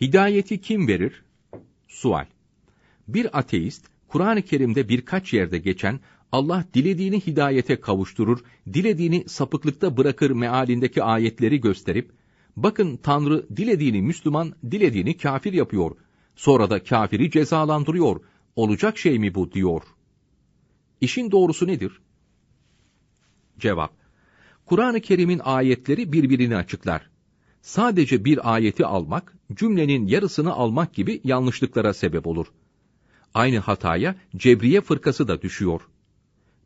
Hidayeti kim verir? Sual. Bir ateist, Kur'an-ı Kerim'de birkaç yerde geçen Allah dilediğini hidayete kavuşturur, dilediğini sapıklıkta bırakır mealindeki ayetleri gösterip, bakın Tanrı dilediğini Müslüman, dilediğini kafir yapıyor, sonra da kafiri cezalandırıyor, olacak şey mi bu diyor. İşin doğrusu nedir? Cevap. Kur'an-ı Kerim'in ayetleri birbirini açıklar. Sadece bir ayeti almak, cümlenin yarısını almak gibi yanlışlıklara sebep olur. Aynı hataya Cebriye fırkası da düşüyor.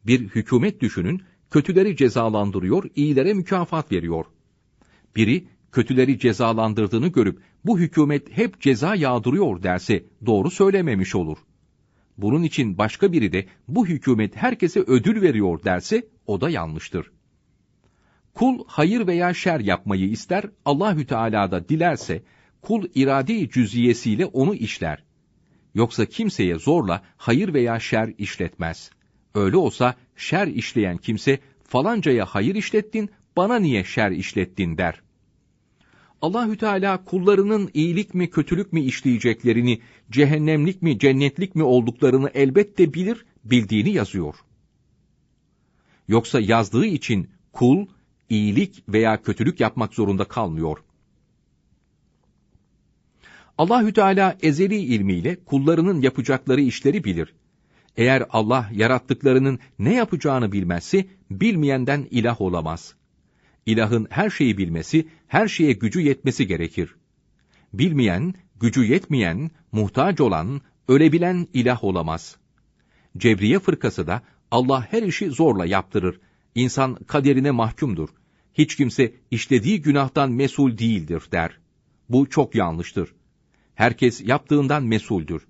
Bir hükümet düşünün, kötüleri cezalandırıyor, iyilere mükafat veriyor. Biri, kötüleri cezalandırdığını görüp, bu hükümet hep ceza yağdırıyor derse, doğru söylememiş olur. Bunun için başka biri de, bu hükümet herkese ödül veriyor derse, o da yanlıştır. Kul hayır veya şer yapmayı ister, Allahü Teala da dilerse, kul irade cüziyesiyle onu işler. Yoksa kimseye zorla hayır veya şer işletmez. Öyle olsa şer işleyen kimse falancaya hayır işlettin, bana niye şer işlettin der. Allahü Teala kullarının iyilik mi kötülük mü işleyeceklerini, cehennemlik mi cennetlik mi olduklarını elbette bilir, bildiğini yazıyor. Yoksa yazdığı için kul iyilik veya kötülük yapmak zorunda kalmıyor. Allahü Teala ezeli ilmiyle kullarının yapacakları işleri bilir. Eğer Allah yarattıklarının ne yapacağını bilmezse bilmeyenden ilah olamaz. İlahın her şeyi bilmesi, her şeye gücü yetmesi gerekir. Bilmeyen, gücü yetmeyen, muhtaç olan, ölebilen ilah olamaz. Cebriye fırkası da Allah her işi zorla yaptırır. İnsan kaderine mahkumdur. Hiç kimse işlediği günahtan mesul değildir der. Bu çok yanlıştır. Herkes yaptığından mesuldür.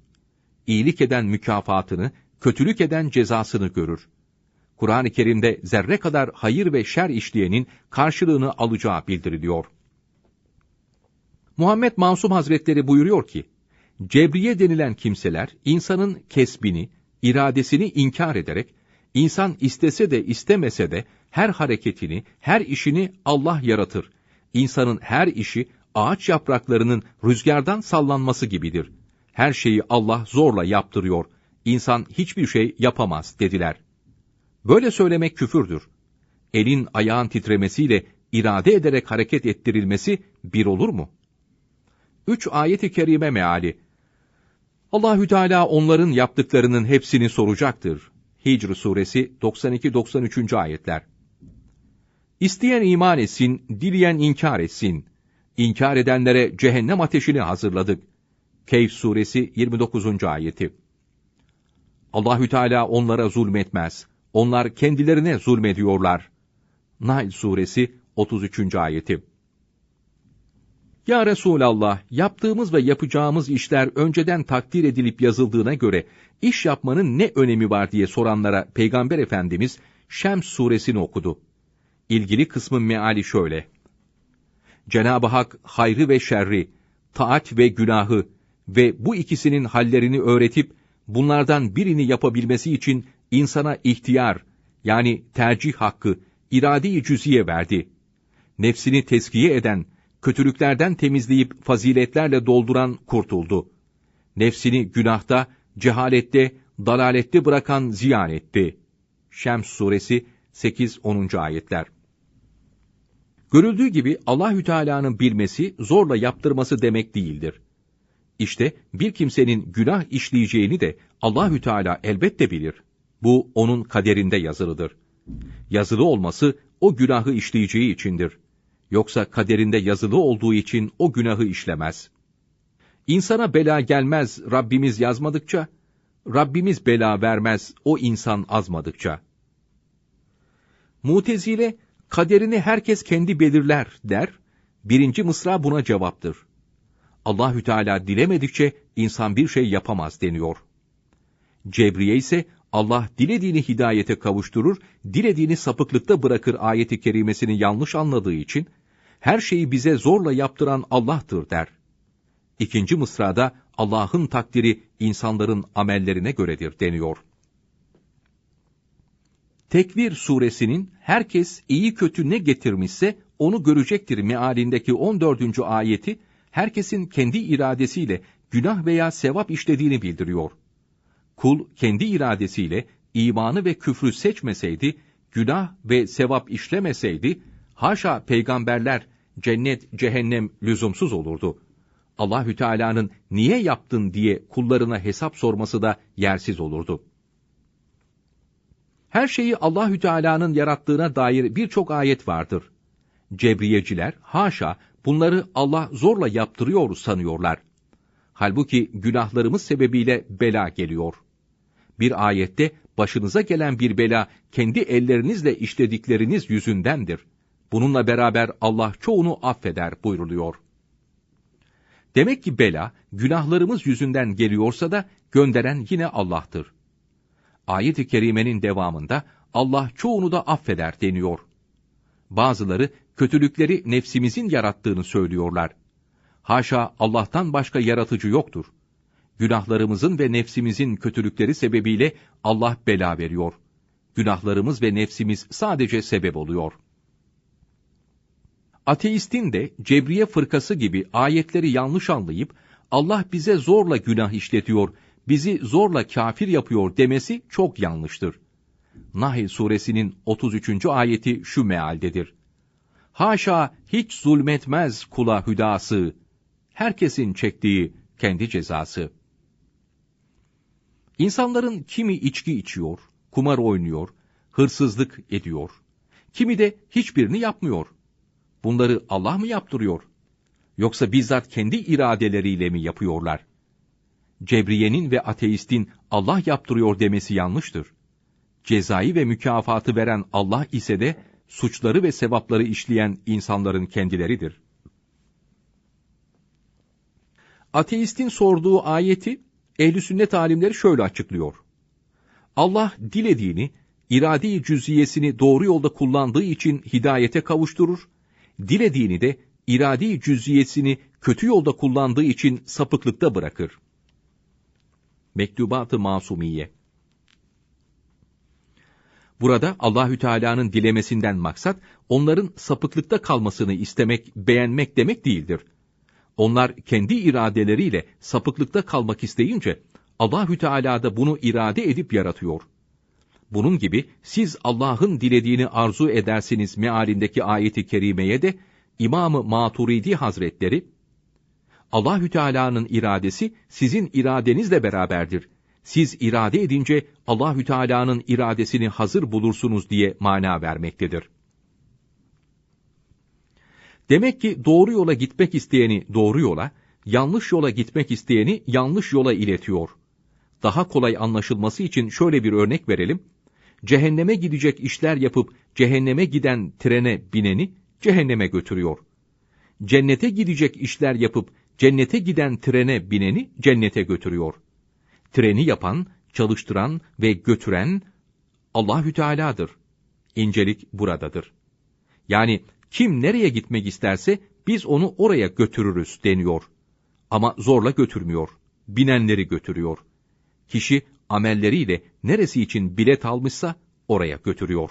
İyilik eden mükafatını, kötülük eden cezasını görür. Kur'an-ı Kerim'de zerre kadar hayır ve şer işleyenin karşılığını alacağı bildiriliyor. Muhammed Mansum Hazretleri buyuruyor ki, Cebriye denilen kimseler insanın kesbini, iradesini inkar ederek, insan istese de istemese de her hareketini, her işini Allah yaratır. İnsanın her işi ağaç yapraklarının rüzgardan sallanması gibidir. Her şeyi Allah zorla yaptırıyor. İnsan hiçbir şey yapamaz dediler. Böyle söylemek küfürdür. Elin ayağın titremesiyle irade ederek hareket ettirilmesi bir olur mu? Üç ayet-i kerime meali. Allahü Teala onların yaptıklarının hepsini soracaktır. Hicr suresi 92-93. ayetler. İsteyen iman etsin, dileyen inkar etsin. İnkar edenlere cehennem ateşini hazırladık. Keyf suresi 29. ayeti. Allahü Teala onlara zulmetmez. Onlar kendilerine zulmediyorlar. Nahl suresi 33. ayeti. Ya Resulallah, yaptığımız ve yapacağımız işler önceden takdir edilip yazıldığına göre iş yapmanın ne önemi var diye soranlara Peygamber Efendimiz Şems suresini okudu. İlgili kısmın meali şöyle. Cenab-ı Hak hayrı ve şerri, taat ve günahı ve bu ikisinin hallerini öğretip bunlardan birini yapabilmesi için insana ihtiyar yani tercih hakkı, irade-i cüziye verdi. Nefsini teskiye eden, kötülüklerden temizleyip faziletlerle dolduran kurtuldu. Nefsini günahta, cehalette, dalalette bırakan ziyan etti. Şems suresi 8-10. ayetler. Görüldüğü gibi Allahü Teala'nın bilmesi, zorla yaptırması demek değildir. İşte bir kimsenin günah işleyeceğini de Allahü Teala elbette bilir. Bu onun kaderinde yazılıdır. Yazılı olması o günahı işleyeceği içindir. Yoksa kaderinde yazılı olduğu için o günahı işlemez. İnsana bela gelmez Rabbimiz yazmadıkça, Rabbimiz bela vermez o insan azmadıkça. Mutezile, kaderini herkes kendi belirler der, birinci mısra buna cevaptır. Allahü Teala dilemedikçe insan bir şey yapamaz deniyor. Cebriye ise Allah dilediğini hidayete kavuşturur, dilediğini sapıklıkta bırakır ayeti kerimesini yanlış anladığı için, her şeyi bize zorla yaptıran Allah'tır der. İkinci mısrada Allah'ın takdiri insanların amellerine göredir deniyor. Tekvir suresinin herkes iyi kötü ne getirmişse onu görecektir mealindeki 14. ayeti herkesin kendi iradesiyle günah veya sevap işlediğini bildiriyor. Kul kendi iradesiyle imanı ve küfrü seçmeseydi, günah ve sevap işlemeseydi, haşa peygamberler, cennet, cehennem lüzumsuz olurdu. Allahü Teala'nın niye yaptın diye kullarına hesap sorması da yersiz olurdu. Her şeyi Allahü Teala'nın yarattığına dair birçok ayet vardır. Cebriyeciler haşa bunları Allah zorla yaptırıyor sanıyorlar. Halbuki günahlarımız sebebiyle bela geliyor. Bir ayette başınıza gelen bir bela kendi ellerinizle işledikleriniz yüzündendir. Bununla beraber Allah çoğunu affeder buyruluyor. Demek ki bela günahlarımız yüzünden geliyorsa da gönderen yine Allah'tır. Ayet-i kerimenin devamında Allah çoğunu da affeder deniyor. Bazıları kötülükleri nefsimizin yarattığını söylüyorlar. Haşa Allah'tan başka yaratıcı yoktur. Günahlarımızın ve nefsimizin kötülükleri sebebiyle Allah bela veriyor. Günahlarımız ve nefsimiz sadece sebep oluyor. Ateistin de Cebriye fırkası gibi ayetleri yanlış anlayıp Allah bize zorla günah işletiyor, bizi zorla kafir yapıyor demesi çok yanlıştır. Nahl suresinin 33. ayeti şu mealdedir. Haşa hiç zulmetmez kula hüdası, herkesin çektiği kendi cezası. İnsanların kimi içki içiyor, kumar oynuyor, hırsızlık ediyor. Kimi de hiçbirini yapmıyor. Bunları Allah mı yaptırıyor? Yoksa bizzat kendi iradeleriyle mi yapıyorlar? Cebriye'nin ve ateistin Allah yaptırıyor demesi yanlıştır. Cezayı ve mükafatı veren Allah ise de suçları ve sevapları işleyen insanların kendileridir. Ateistin sorduğu ayeti ehli sünnet alimleri şöyle açıklıyor. Allah dilediğini, irade-i cüziyesini doğru yolda kullandığı için hidayete kavuşturur, dilediğini de irade-i cüziyesini kötü yolda kullandığı için sapıklıkta bırakır. Mektubat-ı Masumiye Burada Allahü Teala'nın dilemesinden maksat onların sapıklıkta kalmasını istemek, beğenmek demek değildir. Onlar kendi iradeleriyle sapıklıkta kalmak isteyince Allahü Teala da bunu irade edip yaratıyor. Bunun gibi siz Allah'ın dilediğini arzu edersiniz mealindeki ayeti kerimeye de İmam-ı Maturidi Hazretleri Allahü Teala'nın iradesi sizin iradenizle beraberdir. Siz irade edince Allahü Teala'nın iradesini hazır bulursunuz diye mana vermektedir. Demek ki doğru yola gitmek isteyeni doğru yola, yanlış yola gitmek isteyeni yanlış yola iletiyor. Daha kolay anlaşılması için şöyle bir örnek verelim. Cehenneme gidecek işler yapıp cehenneme giden trene bineni cehenneme götürüyor. Cennete gidecek işler yapıp cennete giden trene bineni cennete götürüyor. Treni yapan, çalıştıran ve götüren Allahü Teala'dır. İncelik buradadır. Yani kim nereye gitmek isterse biz onu oraya götürürüz deniyor. Ama zorla götürmüyor. Binenleri götürüyor. Kişi amelleriyle neresi için bilet almışsa oraya götürüyor.